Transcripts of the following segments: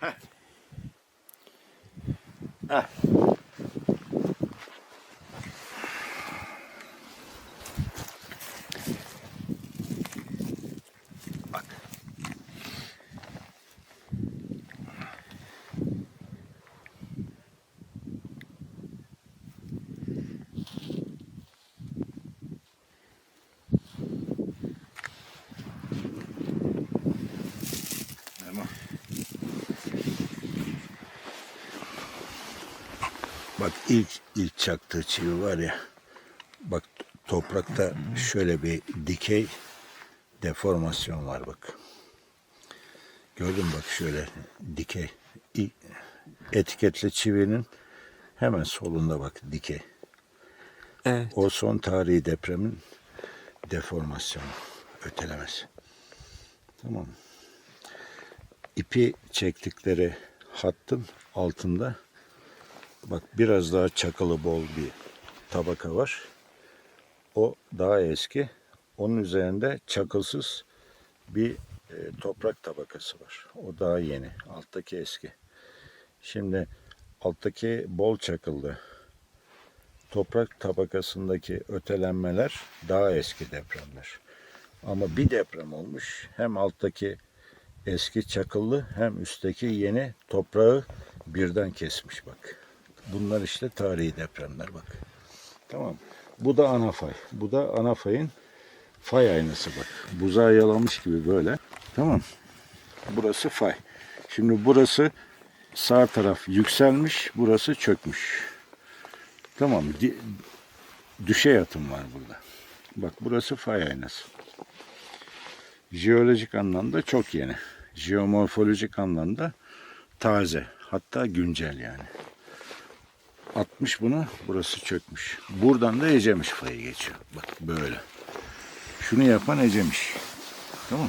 Heh. Heh. Bak ilk ilk çaktığı çivi var ya. Bak toprakta şöyle bir dikey deformasyon var bak. Gördün bak şöyle dikey. Etiketli çivinin hemen solunda bak dikey. Evet. O son tarihi depremin deformasyonu, ötelemesi. Tamam? İpi çektikleri hattın altında bak biraz daha çakılı bol bir tabaka var. O daha eski. Onun üzerinde çakılsız bir e, toprak tabakası var. O daha yeni. Alttaki eski. Şimdi alttaki bol çakıldı toprak tabakasındaki ötelenmeler daha eski depremler. Ama bir deprem olmuş. Hem alttaki eski çakıllı hem üstteki yeni toprağı birden kesmiş bak. Bunlar işte tarihi depremler bak. Tamam. Bu da ana fay. Bu da ana fayın fay aynası bak. Buzağı yalamış gibi böyle. Tamam. Burası fay. Şimdi burası sağ taraf yükselmiş, burası çökmüş. Tamam. düşey yatım var burada. Bak burası fay aynası. Jeolojik anlamda çok yeni. Jeomorfolojik anlamda taze. Hatta güncel yani. Atmış bunu, burası çökmüş. Buradan da Ecemiş fayı geçiyor. Bak böyle. Şunu yapan Ecemiş. Tamam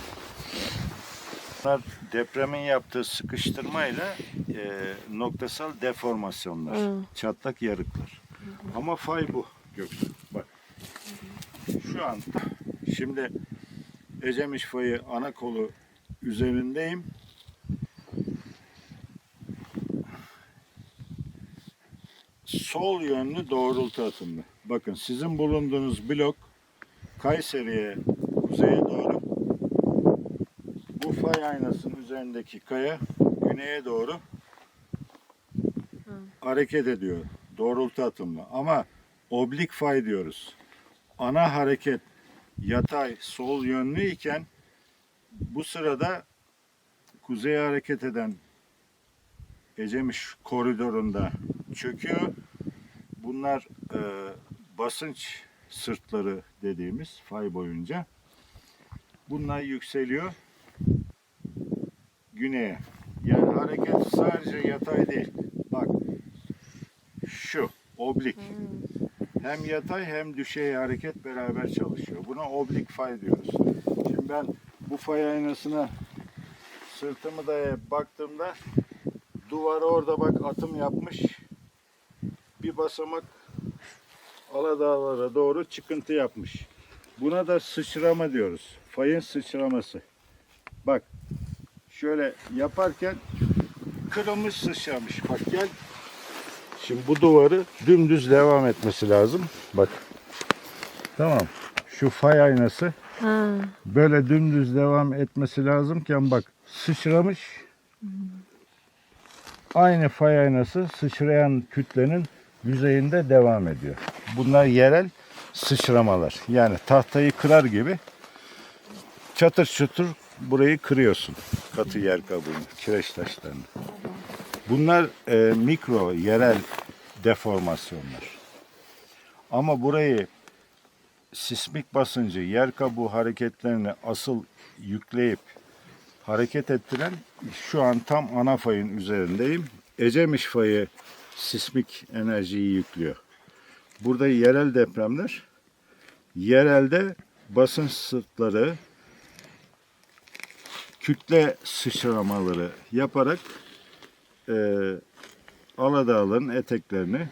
Bunlar depremin yaptığı sıkıştırmayla e, noktasal deformasyonlar. Hı. Çatlak yarıklar. Ama fay bu Göksu. Bak. Şu an şimdi Ecemiş fayı ana kolu üzerindeyim. Sol yönlü doğrultu atımlı. Bakın sizin bulunduğunuz blok Kayseri'ye kuzeye doğru. Bu fay aynasının üzerindeki kaya güneye doğru hareket ediyor. Doğrultu atımlı. Ama oblik fay diyoruz. Ana hareket yatay sol yönlü iken bu sırada kuzeye hareket eden Ecemiş koridorunda çöküyor. Bunlar e, basınç sırtları dediğimiz fay boyunca. Bunlar yükseliyor güneye. Yani hareket sadece yatay değil. Bak şu oblik. Hem yatay hem düşey hareket beraber çalışıyor. Buna oblik fay diyoruz. Şimdi ben bu fay aynasına sırtımı dayayıp baktığımda duvara orada bak atım yapmış. Bir basamak Aladağlara doğru çıkıntı yapmış. Buna da sıçrama diyoruz. Fayın sıçraması. Bak şöyle yaparken kırılmış sıçramış. Bak gel. Şimdi bu duvarı dümdüz devam etmesi lazım. Bak. Tamam. Şu fay aynası Ha. böyle dümdüz devam etmesi lazımken bak sıçramış. Aynı fay aynası sıçrayan kütlenin yüzeyinde devam ediyor. Bunlar yerel sıçramalar. Yani tahtayı kırar gibi çatır çutur burayı kırıyorsun. Katı yer kabuğunu, kireç taşlarını. Bunlar e, mikro, yerel deformasyonlar. Ama burayı sismik basıncı, yer kabuğu hareketlerini asıl yükleyip hareket ettiren şu an tam ana fayın üzerindeyim. Ecemiş fayı sismik enerjiyi yüklüyor. Burada yerel depremler, yerelde basınç sırtları, kütle sıçramaları yaparak e, Aladağların eteklerini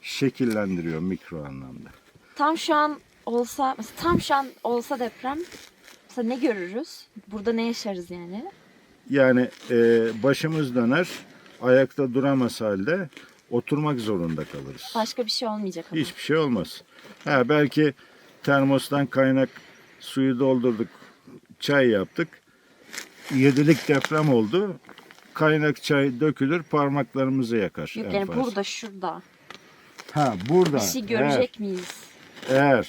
şekillendiriyor mikro anlamda. Tam şu an olsa, mesela tam şu an olsa deprem, mesela ne görürüz? Burada ne yaşarız yani? Yani e, başımız döner, ayakta duramaz halde oturmak zorunda kalırız. Başka bir şey olmayacak ama. Hiçbir şey olmaz. Ha, belki termostan kaynak suyu doldurduk, çay yaptık. Yedilik deprem oldu. Kaynak çay dökülür, parmaklarımızı yakar. Yok yani burada şurada. Ha, burada. Bir şey görecek miyiz? Eğer,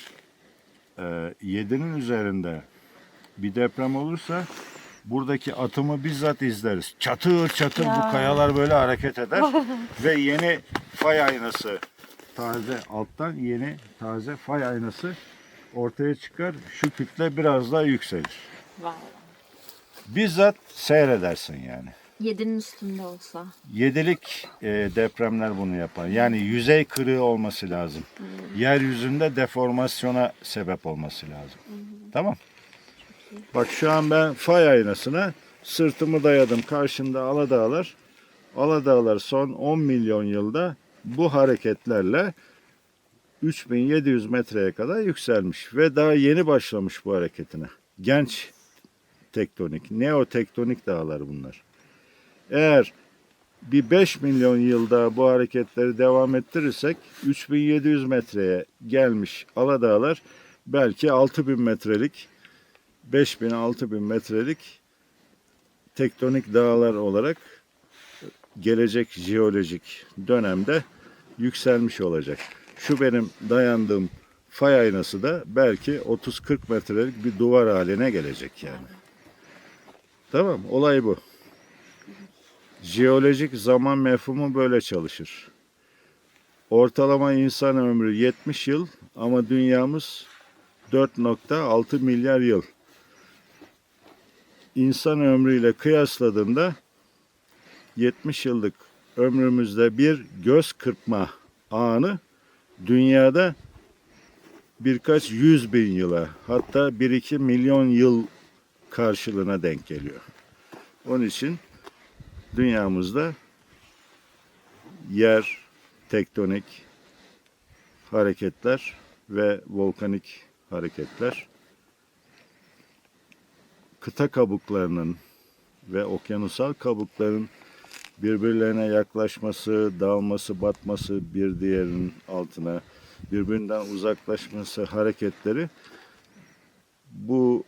eğer e, 7'nin üzerinde bir deprem olursa buradaki atımı bizzat izleriz. Çatır çatır bu Ya. kayalar böyle hareket eder ve yeni fay aynası taze alttan yeni taze fay aynası ortaya çıkar. Şu kütle biraz daha yükselir. Vay. Bizzat seyredersin yani. Yedinin üstünde olsa. Yedilik e, depremler bunu yapar. Yani yüzey kırığı olması lazım. Yeryüzünde deformasyona sebep olması lazım. Tamam. Bak şu an ben fay aynasına sırtımı dayadım. Karşımda Aladağlar. Aladağlar son 10 milyon yılda bu hareketlerle 3700 metreye kadar yükselmiş ve daha yeni başlamış bu hareketine. Genç tektonik, neotektonik dağlar bunlar. Eğer bir 5 milyon yılda bu hareketleri devam ettirirsek 3700 metreye gelmiş Aladağlar belki 6000 metrelik 5000 6000 metrelik tektonik dağlar olarak gelecek jeolojik dönemde yükselmiş olacak. Şu benim dayandığım fay aynası da belki 30-40 metrelik bir duvar haline gelecek yani. Tamam olay bu. Jeolojik zaman mefhumu böyle çalışır. Ortalama insan ömrü 70 yıl ama dünyamız 4.6 milyar yıl. İnsan ömrüyle kıyasladığında 70 yıllık ömrümüzde bir göz kırpma anı dünyada birkaç yüz bin yıla hatta 1-2 milyon yıl karşılığına denk geliyor. Onun için dünyamızda yer, tektonik hareketler ve volkanik hareketler kıta kabuklarının ve okyanusal kabukların birbirlerine yaklaşması, dağılması, batması, bir diğerinin altına birbirinden uzaklaşması hareketleri bu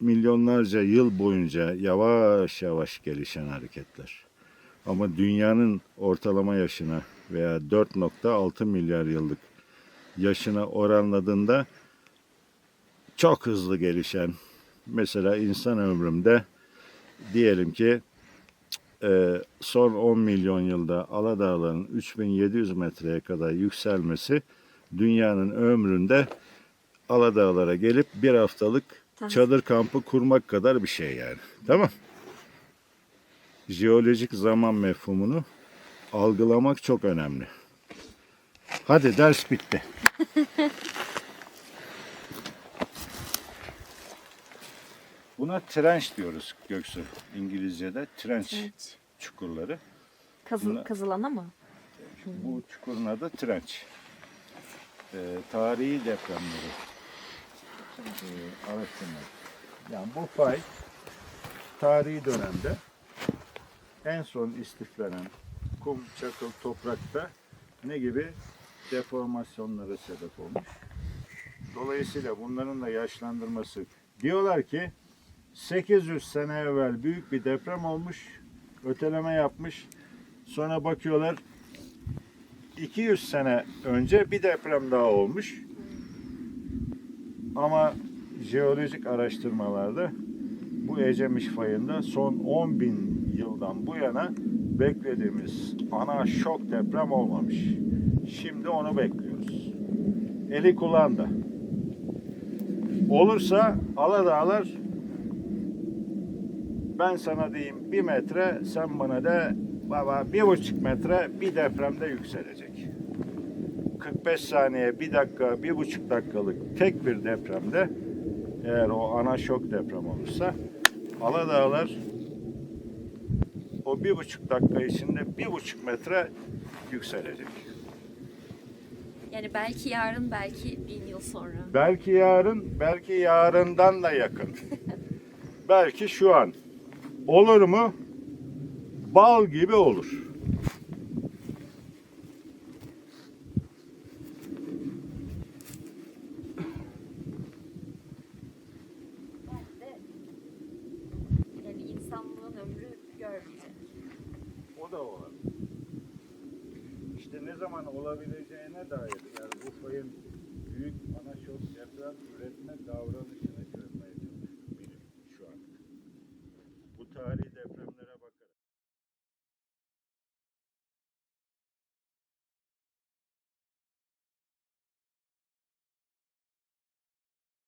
milyonlarca yıl boyunca yavaş yavaş gelişen hareketler. Ama dünyanın ortalama yaşına veya 4.6 milyar yıllık yaşına oranladığında çok hızlı gelişen mesela insan ömrümde diyelim ki e, son 10 milyon yılda Aladağların 3700 metreye kadar yükselmesi dünyanın ömründe Aladağlara gelip bir haftalık Tamam. çadır kampı kurmak kadar bir şey yani. Tamam. Jeolojik zaman mefhumunu algılamak çok önemli. Hadi ders bitti. Buna trench diyoruz Göksu. İngilizce'de trench Evet. çukurları. Kazı, Bunlar- kazılana mı? Bu çukurun adı trench. Ee, tarihi depremleri ee. Yani bu fay tarihi dönemde en son istiflenen kum, çakıl, toprakta ne gibi deformasyonlara sebep olmuş. Dolayısıyla bunların da yaşlandırması. Diyorlar ki 800 sene evvel büyük bir deprem olmuş, öteleme yapmış. Sonra bakıyorlar 200 sene önce bir deprem daha olmuş. Ama jeolojik araştırmalarda bu Ecemiş fayında son 10 bin yıldan bu yana beklediğimiz ana şok deprem olmamış. Şimdi onu bekliyoruz. Eli kulağında. Olursa Aladağlar ben sana diyeyim bir metre sen bana de baba bir buçuk metre bir depremde yükselecek. 45 saniye, bir dakika, bir buçuk dakikalık tek bir depremde eğer o ana şok deprem olursa Aladağlar o bir buçuk dakika içinde bir buçuk metre yükselecek. Yani belki yarın, belki bin yıl sonra. Belki yarın, belki yarından da yakın. belki şu an. Olur mu? Bal gibi olur. O da. İşte ne zaman olabileceğine dair yani bu fayın büyük anaşot deprem üretme davranışına